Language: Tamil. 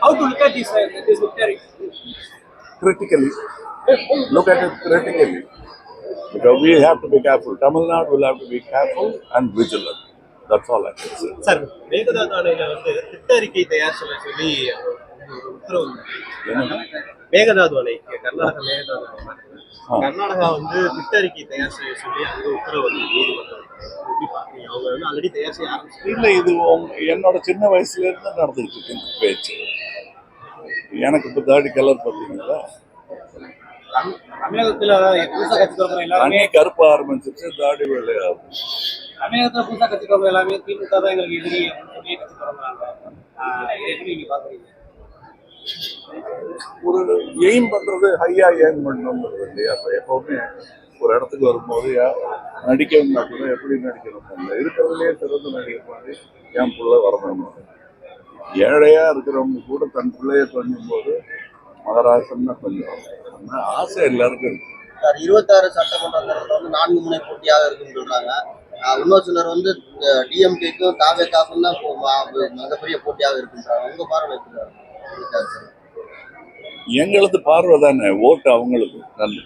How to look at this, uh, this victory? critically. Look at it critically. Because we have to be careful. Tamil Nadu will have to be careful and vigilant. That's all I can say. Sir Mekedatu அணையில வந்து திட்ட அறிக்கை தயார் சொல்ல சொல்லி ஒரு உத்தரவு வந்தது. என்னங்க? மேகதாது அணை கர்நாடகா மேகதாது அணை ஆ. கர்நாடகா வந்து திட்ட அறிக்கை தயார் செய்ய சொல்லி அங்க உத்தரவு வந்து நீதிமன்றம் ஆல்ரெடி தயார் செய்ய ஆரம்பிச்சு இல்லை இது என்னோட சின்ன வயசுல இருந்து நடந்துட்டு இருக்கு இந்த பேச்சு. எனக்கு இப்போ தாடி கலர் பார்த்தீங்களா தமிழகத்துல புதுசா கட்சிக்கிறவங்க எல்லாருமே தண்ணி கருப்ப ஆரம்பிச்சிச்சு தாடி வெள்ளையாகும் தமிழகத்துல புதுசா கட்சிக்கிறவங்க எல்லாமே திமுக தான் எங்களுக்கு எதிரி அப்படின்னு கட்சி தொடங்குறாங்க எப்படி ஒரு எய்ம் பண்றது ஹையா எய்ம் பண்ணணுங்கிறது இல்லையா? அப்ப எப்பவுமே ஒரு இடத்துக்கு வரும்போது நடிக்கணும்னா கூட எப்படி நடிக்கணும்? இருக்கிறதுலே சிறந்த நடிகர் மாதிரி என் பிள்ளை வரணும் ஏழையா இருக்கிறவங்க கூட தன் பிள்ளைய கொஞ்சும் போது மகராசன் கொஞ்சம் ஆசை எல்லாருக்கும் இருக்கு. சார் இருபத்தாறு சட்டமன்ற தேர்தலில் வந்து நான்கு முனை போட்டியாக இருக்குன்னு சொல்றாங்க. ஆஹ் இன்னொரு சிலர் வந்து டிஎம்கேக்கும் தாவேக்காக்கும் தான் மிகப்பெரிய போட்டியாக இருக்குன்றாங்க. உங்க பார்வை எங்களது பார்வை தானே? ஓட்டு அவங்களுக்கு. நன்றி.